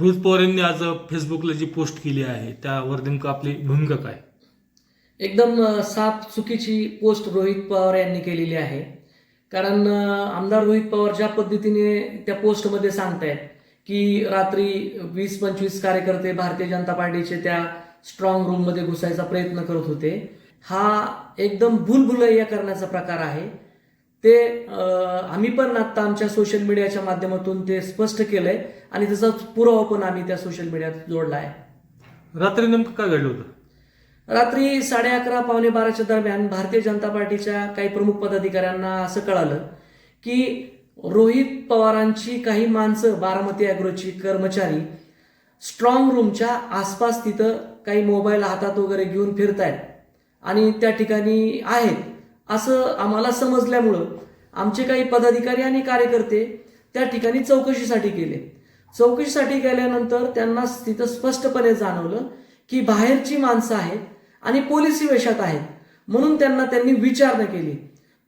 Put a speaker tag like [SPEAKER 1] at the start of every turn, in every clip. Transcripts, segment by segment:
[SPEAKER 1] रोहित पवार यांनी आज फेसबुकला जी पोस्ट केली आहे त्यावर नेमकं आपली भूमिका काय?
[SPEAKER 2] एकदम साफ चुकीची पोस्ट रोहित पवार यांनी केलेली आहे. कारण आमदार रोहित पवार ज्या पद्धतीने त्या पोस्टमध्ये सांगतायत की रात्री वीस पंचवीस कार्यकर्ते भारतीय जनता पार्टीचे त्या स्ट्रॉंग रूममध्ये घुसायचा प्रयत्न करत होते हा एकदम भूलभुलैया करण्याचा प्रकार आहे. ते आम्ही पण आता आमच्या सोशल मीडियाच्या माध्यमातून ते स्पष्ट केलंय आणि त्याचा पुरावा पण आम्ही त्या सोशल मीडियात जोडला आहे.
[SPEAKER 1] रात्री नेमकं काय घडलं होतं?
[SPEAKER 2] रात्री साडे अकरा पावणे बाराच्या दरम्यान भारतीय जनता पार्टीच्या काही प्रमुख पदाधिकाऱ्यांना असं कळालं की रोहित पवारांची काही माणसं बारामती अॅग्रोची कर्मचारी स्ट्रॉंग रूमच्या आसपास तिथं काही मोबाईल हातात वगैरे घेऊन फिरतायत आणि त्या ठिकाणी आहेत. असं आम्हाला समजल्यामुळं आमचे काही पदाधिकारी आणि कार्यकर्ते त्या ठिकाणी चौकशीसाठी गेले. चौकशीसाठी गेल्यानंतर त्यांना तिथं स्पष्टपणे जाणवलं की बाहेरची माणसं आहेत आणि पोलिसी वेशात आहेत म्हणून त्यांना त्यांनी विचारणा केली.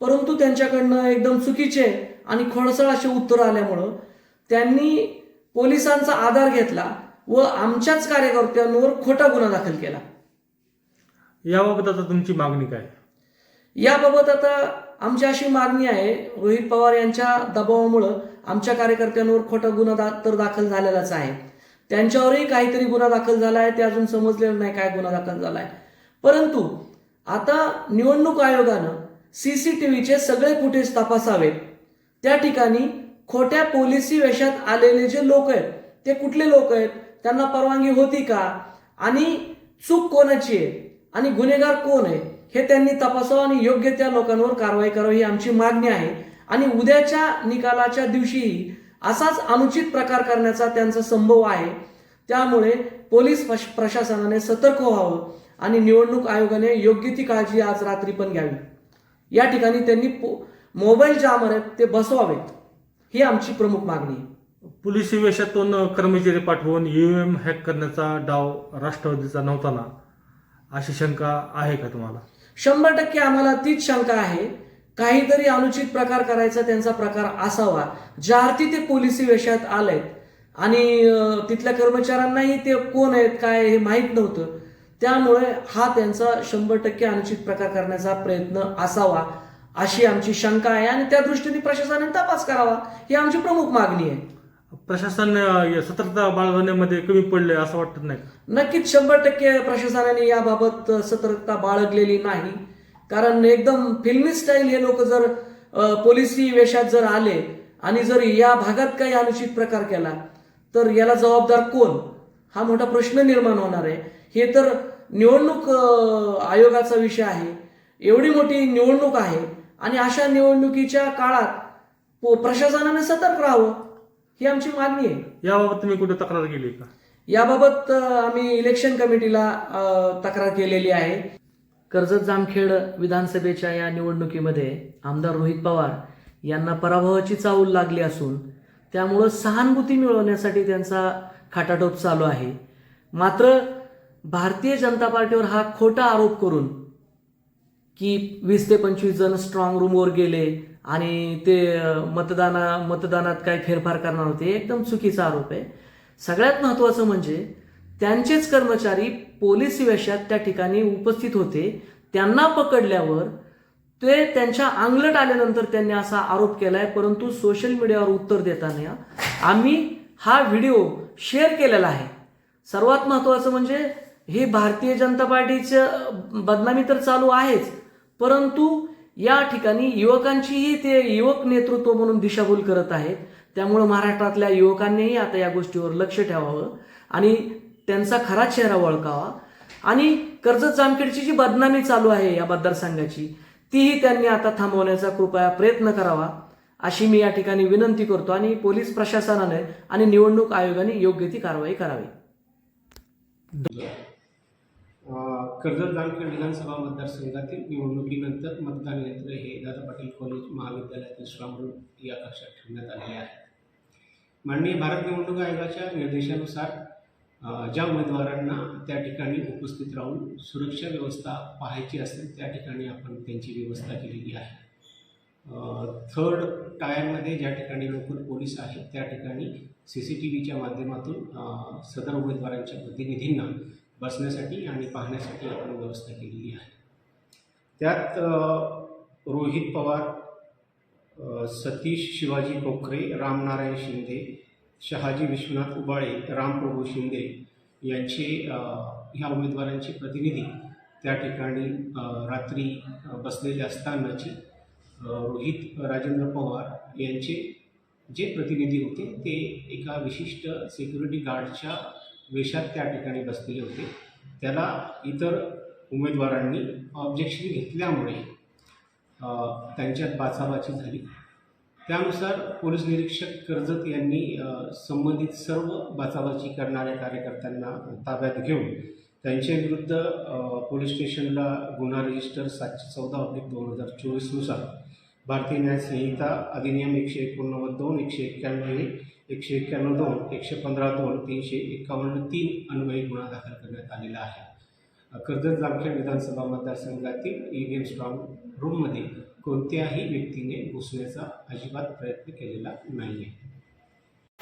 [SPEAKER 2] परंतु त्यांच्याकडनं एकदम चुकीचे आणि खोडसळ असे उत्तर आल्यामुळं त्यांनी पोलिसांचा आधार घेतला व आमच्याच कार्यकर्त्यांवर खोटा गुन्हा दाखल केला.
[SPEAKER 1] याबाबत आता तुमची मागणी काय?
[SPEAKER 2] याबाबत आता आमची अशी मागणी आहे रोहित पवार यांच्या दबावामुळं आमच्या कार्यकर्त्यांवर खोटा गुन्हा दा तर दाखल झालेलाच आहे. त्यांच्यावरही काहीतरी गुन्हा दाखल झाला आहे ते अजून समजलेलं नाही काय गुन्हा दाखल झाला आहे परंतु आता निवडणूक आयोगानं सीसीटीव्हीचे सगळे फुटेज तपासावेत. त्या ठिकाणी खोट्या पोलिसी वेशात आलेले जे लोक आहेत ते कुठले लोक आहेत त्यांना परवानगी होती का? आणि चूक कोणाची आहे? आणि गुन्हेगार कोण आहे? हे त्यांनी तपासावं आणि योग्य त्या लोकांवर कारवाई करावी ही आमची मागणी आहे. आणि उद्याच्या निकालाच्या दिवशीही असाच अनुचित प्रकार करण्याचा त्यांचा संभव आहे. त्यामुळे पोलीस प्रश- प्रशासनाने सतर्क व्हावं आणि निवडणूक आयोगाने योग्य ती काळजी आज रात्री पण घ्यावी. या ठिकाणी त्यांनी पो- मोबाईल ज्या आहेत ते बसवावेत. ही आमची प्रमुख मागणी आहे.
[SPEAKER 1] पोलीस वेशातून कर्मचारी पाठवून ईव्हीएम हॅक करण्याचा डाव राष्ट्रवादीचा नव्हता ना? अशी शंका आहे का तुम्हाला?
[SPEAKER 2] शंभर टक्के आम्हाला तीच शंका आहे. काहीतरी अनुचित प्रकार करायचा त्यांचा प्रकार असावा. ज्या अर्थी ते पोलिसी वेशात आलेत. आणि तिथल्या कर्मचाऱ्यांनाही ते कोण आहेत काय हे माहीत नव्हतं. त्यामुळे हा त्यांचा शंभर टक्के अनुचित प्रकार करण्याचा प्रयत्न असावा अशी आमची शंका आहे. आणि त्या दृष्टीने प्रशासनाने तपास करावा. ही आमची प्रमुख मागणी आहे.
[SPEAKER 1] प्रशासन सतर्कता बाळगण्यामध्ये कमी पडले असं वाटत नाही
[SPEAKER 2] नक्कीच शंभर टक्के प्रशासनाने याबाबत सतर्कता बाळगलेली नाही. कारण एकदम फिल्मी स्टाईल हे लोक जर पोलिसी वेशात जर आले आणि जर या भागात काही अनुचित प्रकार केला तर याला जबाबदार कोण? हा मोठा प्रश्न निर्माण होणार आहे. हे तर निवडणूक आयोगाचा विषय आहे. एवढी मोठी निवडणूक आहे आणि अशा निवडणुकीच्या काळात प्रशासनाने सतर्क राहावं. ही आमची मागणी आहे.
[SPEAKER 1] याबाबत तुम्ही कुठे तक्रार केली का?
[SPEAKER 2] याबाबत अ, आम्ही इलेक्शन कमिटीला अ, तक्रार केलेली आहे. कर्जत जामखेड विधानसभेच्या या निवडणुकीमध्ये आमदार रोहित पवार यांना पराभवाची चाहूल लागली असून त्यामुळं सहानुभूती मिळवण्यासाठी त्यांचा खाटाटोप चालू आहे. मात्र भारतीय जनता पार्टीवर हा खोटा आरोप करून की वीस ते पंचवीस जण स्ट्रॉंग रूमवर गेले आणि ते मतदाना मतदानात काय फेरफार करणार होते एकदम चुकीचा आरोप आहे. सगळ्यात महत्त्वाचं म्हणजे त्यांचेच कर्मचारी पोलीस वेशात त्या ठिकाणी उपस्थित होते. त्यांना पकडल्यावर ते त्यांच्या आंगलट आल्यानंतर त्यांनी असा आरोप केलाय परंतु सोशल मीडियावर उत्तर देताना आम्ही हा व्हिडिओ शेअर केलेला आहे. सर्वात महत्त्वाचं म्हणजे हे भारतीय जनता पार्टीचं बदनामी तर चालू आहेच परंतु या ठिकाणी युवकांचीही ते युवक नेतृत्व म्हणून दिशाभूल करत आहेत. त्यामुळं महाराष्ट्रातल्या युवकांनीही आता या गोष्टीवर लक्ष ठेवावं आणि त्यांचा खरा चेहरा ओळखावा आणि कर्जत जामखेडची जी बदनामी चालू आहे या मतदारसंघाची तीही त्यांनी आता थांबवण्याचा कृपया प्रयत्न करावा अशी मी या ठिकाणी विनंती करतो आणि पोलीस प्रशासनाने आणि निवडणूक आयोगाने योग्य ती कारवाई करावी.
[SPEAKER 3] कर्जत जामखेड विधानसभा मतदारसंघातील निवडणुकीनंतर मतदान यंत्र हे दादा पाटील कॉलेज महाविद्यालयातील स्ट्रॉंग रूम या कक्षात ठेवण्यात आलेले आहे. माननीय भारत निवडणूक आयोगाच्या निर्देशानुसार ज्या उमेदवारांना त्या ठिकाणी उपस्थित राहून सुरक्षा व्यवस्था पाहायची असेल त्या ठिकाणी आपण त्यांची व्यवस्था केलेली आहे. थर्ड टायरमध्ये ज्या ठिकाणी लोकल पोलीस आहेत त्या ठिकाणी सी सी टी व्हीच्या माध्यमातून सदर उमेदवारांच्या प्रतिनिधींना बसण्यासाठी आणि पाहण्यासाठी आपण व्यवस्था केलेली आहे. त्यात रोहित पवार सतीश शिवाजी पोखरे रामनारायण शिंदे शहाजी विश्वनाथ उबाळे रामप्रभू शिंदे यांचे ह्या उमेदवारांचे प्रतिनिधी त्या ठिकाणी रात्री बसलेले असतानाची रोहित राजेंद्र पवार यांचे जे प्रतिनिधी होते ते एका विशिष्ट सिक्युरिटी गार्डच्या वेशात त्या ठिकाणी बसलेले होते. त्याला इतर उमेदवारांनी ऑब्जेक्शन घेतल्यामुळे त्यांच्यात बाचाबाची झाली. त्यानुसार पोलीस निरीक्षक कर्जत यांनी संबंधित सर्व बाचाबाची करणाऱ्या कार्यकर्त्यांना ताब्यात घेऊन त्यांच्याविरुद्ध पोलीस स्टेशनला गुन्हा रजिस्टर सातशे चौदा ऑब्लिक दोन हजार चोवीसनुसार भारतीय न्याय संहिता अधिनियम एकशे एकोणनव्वद दोन एकशे एक्क्याण्णव एक एकशे एक्क्याण्णव दोन एकशे पंधरा दोन तीनशे एकावन्न तीन अन्वयी गुन्हा दाखल करण्यात आलेला आहे. कर्जत जामखेड विधानसभा मतदारसंघातील ई व्ही एम स्ट्रॉंग रूममध्ये कोणत्याही व्यक्तीने घुसण्याचा अजिबात प्रयत्न केलेला नाही आहे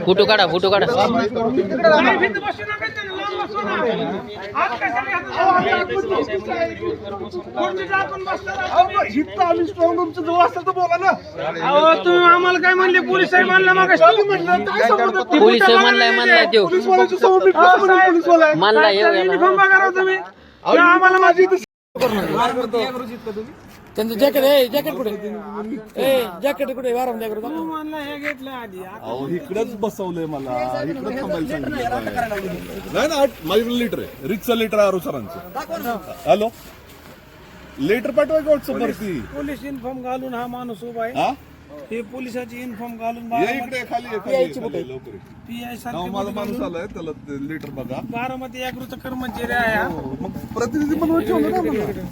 [SPEAKER 4] फोटो काढा फोटो काढा
[SPEAKER 5] अहो, तुम्ही आम्हाला काय म्हणले पोलीस साहेब म्हणला मग
[SPEAKER 4] पोलीस म्हणलाय म्हणलाय देव म्हणलाय येऊ याला.
[SPEAKER 5] युनिफॉर्म बघा राव तुम्ही हे आम्हाला माझी
[SPEAKER 2] त्यांचं जॅकेट आहे जॅकेट कुठे? ए जॅकेट कुठे? वारम
[SPEAKER 5] हे आधी
[SPEAKER 6] अहो इकडेच बसवलंय मला. इकडे थांबायला सांगितलं नाही ना माझं लिटर आहे. रिक्षा लिटर आहे सरांचं. हॅलो? लेटर पाठवा की व्हॉट्सअप वरती
[SPEAKER 5] पोलीस युनिफॉर्म घालून हा माणूस उभा आहे.
[SPEAKER 6] हा
[SPEAKER 5] हे पोलिसाची युनिफॉर्म घालून
[SPEAKER 6] ये इकडे खाली ये, खाली ये, खाली ये, लवकर ये.
[SPEAKER 5] पी आय
[SPEAKER 6] नाव माझा माणूस आलाय त्याला लेटर बघा.
[SPEAKER 5] बारामती कर्मचारी आहे हा.
[SPEAKER 6] हो, मग प्रतिनिधी बनवून ठेवलं ना मला.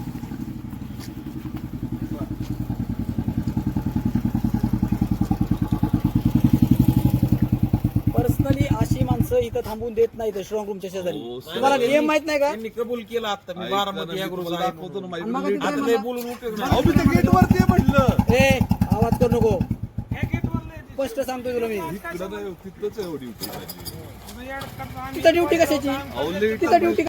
[SPEAKER 7] पर्सनली अशी माणसं इथं थांबून देत नाहीत स्ट्रॉंग रूमच्या शेजारी. तुम्हाला नियम माहीत नाही का?
[SPEAKER 5] कबूल केला आता मी बारामती अग्रोचा आहे
[SPEAKER 6] दाखवतो ना माझी
[SPEAKER 5] बोलून उपयोग नाही.
[SPEAKER 6] अहो मी वरती आहे म्हटलं.
[SPEAKER 7] ए आवाज करू नको
[SPEAKER 5] हे.
[SPEAKER 7] स्पष्ट सांगतोय तुला मी. तिथं ड्युटी कशाची तिथं ड्युटी